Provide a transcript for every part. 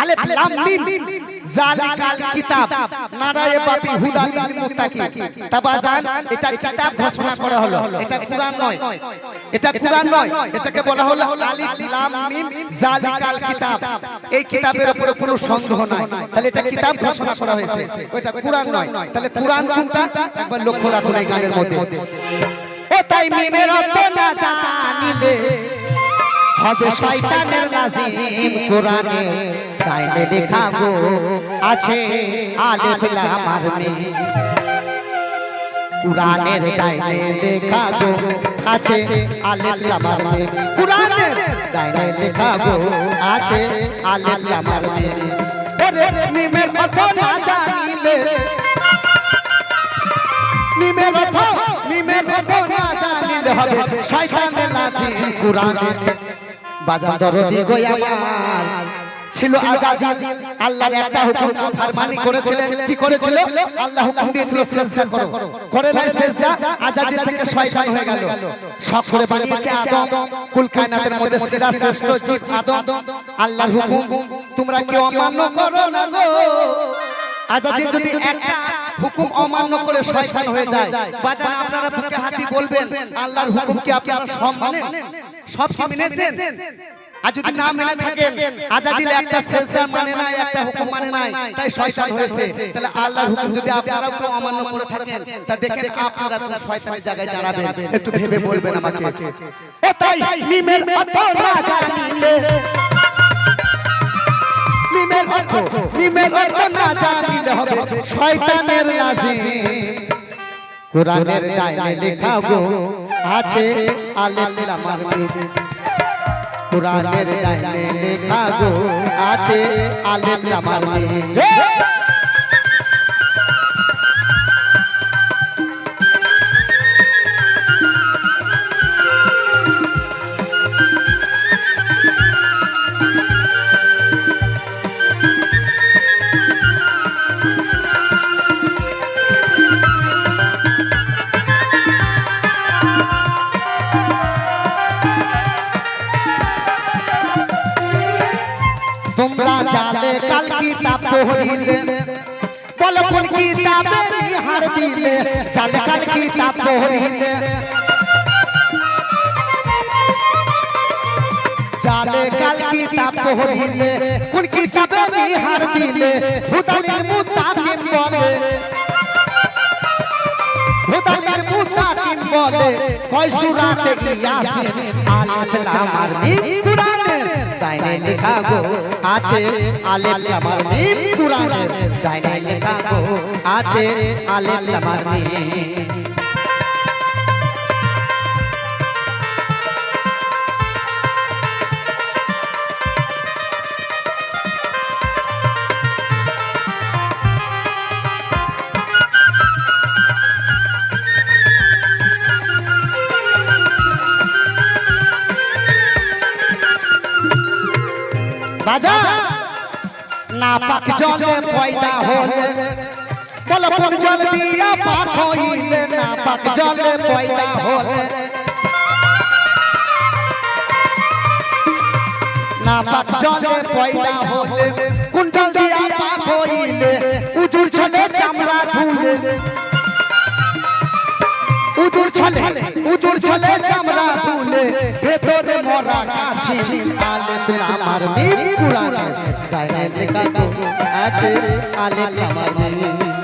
আলেফ লাম মিম। জালিকাল কিতাব। নারায়ে বাপি হুদালিল মুত্তাকিন তা বাজান এটা কিতাব ঘোষণা করা হলো। এটা কুরআন নয়। এটা কুরআন নয়। এটাকে বলা হলো আলিফ লাম মিম জালিকাল কিতাব। এই কিতাবের উপরে কোনো সন্দেহ নাই। তাহলে এটা কিতাব ঘোষণা করা হয়েছে। ওটা কুরআন নয়। তাহলে কুরআন কোনটা? একবার লক্ষ্য রাখুন এই গানের মধ্যে। ও তাই মিমের অর্থ না জানিলে। হবে শয়তানের লাজিম কোরআনে ডাইনে লেখা গো আছে আলেফ লাম আর মিম কোরআনের ডাইনে লেখা গো আছে আলেফ লাম আর মিম কোরআনের ডাইনে লেখা গো আছে আলেফ লাম আর মিম ওরে মিমের অর্থ না জানিলে। মিমের অর্থ মিমের অর্থ না জানিলে হবে শয়তানের লাজিম কোরআনের। বাজার দরদি গো আমার ছিল আল্লাহর একটা হুকুম ফরমানি করেছিলেন। কি করেছিল? আল্লাহ হুকুম দিয়েছিল সেজদা করো। করে। নাই সেজদা আজাজিল থেকে শয়তান হয়ে গেল। সব করে বানিয়েছে আদম। কুল কায়নাতের মধ্যে সেরা শ্রেষ্ঠ জীব আদম। আল্লাহর হুকুম তোমরা কেউ অমান্য করো না গো? আজাজিল যদি একটা হুকুম অমান্য করে শয়তান হয়ে যায় বাজান আপনারা বুকে হাতি বলবেন আল্লাহর হুকুম কি আপনারা সব মানেন সব কি মেনেছেন? আর যদি না মেনে থাকেন আজাদিল একটা সেজদা মানে নাই একটা হুকুম মানে নাই তাই শয়তান হয়েছে। তাহলে আল্লাহর হুকুম যদি আপনারা কেউ অমান্য করে থাকেন তা দেখেন আপনারা কোন শয়তানের জায়গায় দাঁড়াবেন। একটু ভেবে বলবেন আমাকে। ও তাই মিমের অর্থ না জানিলে মিমের অর্থ মিমের অর্থ না জানিলে হবে। শয়তানের লাজিম কোরআনের ডাইনে লেখা গো। আছে আলেম আমার কোরআনের ডাইনে লেখা গো আছে আলেম আমার কিতাব বল কোন কিতাবে নিহার দিলে জালে কিতাব পড়িলে। জালে কাল কিতাব পড়িলে, কোন কিতাবে নিহার দিলে হুদালিল মুতাকিম বলে। হুদালিল মুতাকিম বলে, কয় সূরাতে ইয়াসিন আলিফ লাম আর মিম কুরআনের ডাইনে লেখা গো আছে আলিফ লাম আর মিম কুরআনের ডাইনে লেখা গো আছে আলিফ লাম আর মিম বাজা। না পাক জলে পয়দা হলে। বল কোন জল দিয়া পাক হইলে না পাক জলে পয়দা হলে। না পাক জলে পয়দা হলে। আছে আলে আমার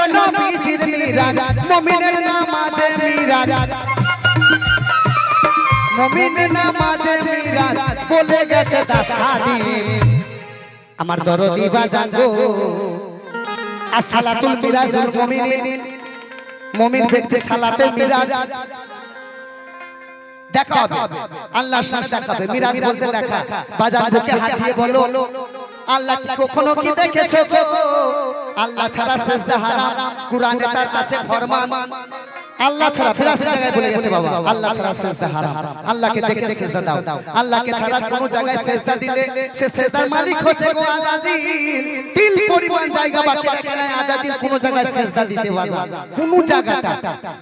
মুমিনের নামাজে মিরাজ। বলে গেছে আমার দরদি বাজান গো। আসসালাতুল মিরাজুল মুমিনিন। মুমিন ব্যক্তি সালাতে মিরাজ। দেখা আল্লাহর দেখা। বাজার বলো, আল্লাহ কখনো কি দেখেছ? আল্লাহ ছাড়া সেজদা হারাম কুরআনে তার আছে ফরমান। আল্লাহ ছাড়া ফিরাসি জায়গায় বলে গেছে বাবা আল্লাহ ছাড়া সেজদা হারাম। আল্লাহকে দেখে সেজদা দাও। আল্লাহকে ছাড়া কোনো জায়গায় সেজদা দিলে সে সেজদার মালিক হচ্ছে গো আজাজিল। তিল পরিমাণ জায়গা বাকি রাখে নাই আজাজিল কোনো জায়গায় সেজদা দিতে বাবা কোনো জায়গাটা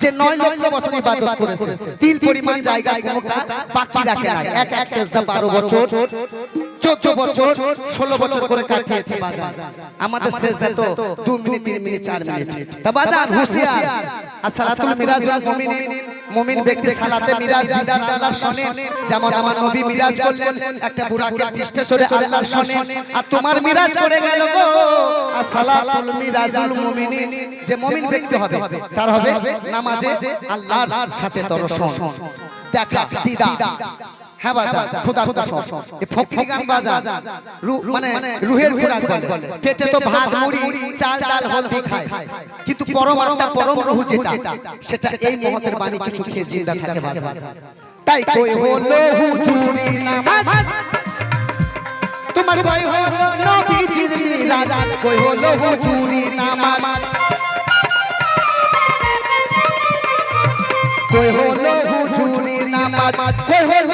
যে 9 লক্ষ বছর ইবাদত করেছে। তিল পরিমাণ জায়গা কোনোটা বাকি রাখে নাই। এক এক সেজদা 12 বছর। চোদ্দ বছর ষোলো বছর করে কাটিয়েছে বাজার। আমাদের সেজদা তো দু মিনিট তিন মিনিট চার মিনিট তা বাজার হুঁশিয়ার। আর সালাতুল মিরাজুল মুমিনিন মুমিন ব্যক্তি সালাতে মিরাজ দিদার আল্লাহর শোনে যেমন আমার নবী মিরাজ করলেন একটা বুড়াকে পৃষ্ঠে চড়ে শোনে আর তোমার মিরাজ করে গেল গো। আর সালাতুল মিরাজুল মুমিনিন যে মুমিন ব্যক্তি হবে তার হবে নামাজে আল্লাহর সাথে দর্শন। দেখা দিদা। হ্যাঁ বাজা খোদার কসম এ ফকিরি গান বাজা। মানে রুহের খোরাক বলে। পেটে তো ভাত মুড়ি চাল ডাল হলদি খায়। কিন্তু পরমাত্মা পরম রহু যেটা সেটা এই মহতের বাণী কিছু খেয়ে জিন্দা থাকে বাজা। তাই কই হলো হুজুরি নামাজ? তোমার কই হলো নবীজির মিলাদ? কই হলো হুজুরি নামাজ? কই হলো হুজুরি নামাজ? কই হলো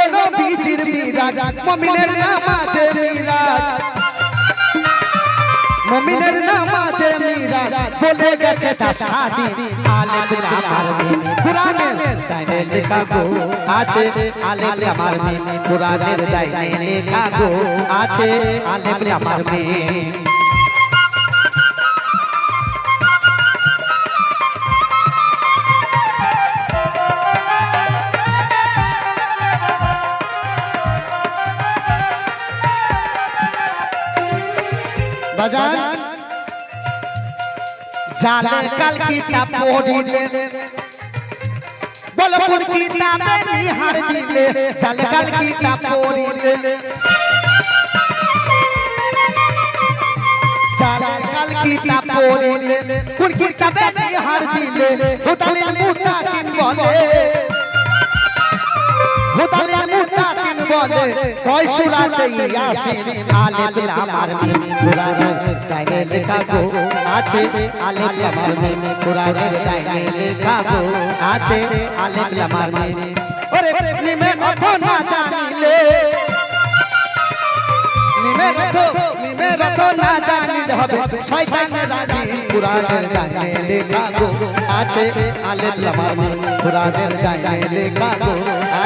নবীজির মিরাজ মমিনের নাম আছে মিরাজ। মমিনের নাম আছে মিরাজ। বলে গেছে তাসাদি আলেম আমার মিমি কোরআনের দাইনে লেখা গো আছে আলেম আমার মিমি কোরআনের দাইনে লেখা গো আছে আলেম আমার মিমি বাজান জালে কাল কিতাব পড়িলেন? বলো কোন কিতাবে নিহার দিলে? জালে কাল কিতাব পড়িলেন? জালে কাল কিতাব পড়িলেন? কোন কিতাবে নিহার দিলে? হুতালিল মুতাকিন বলে। হুতালিল বলে কয় সুরাতে ইয়াসিন আলিফ আমার মিমি কোরআনের ডাইনে লেখা গো। আছে আলিফ আমার মিমি কোরআনের ডাইনে লেখা গো। আছে আলিফ আমার মিমি ওরে নিমে অর্থ না জানিলে। নিমে অর্থ নিমে অর্থ না জানিলে হবে। শয়তানের রাজি কোরআনের ডাইনে লেখা গো। আছে আলিফ আমার মিমি কোরআনের ডাইনে লেখা গো।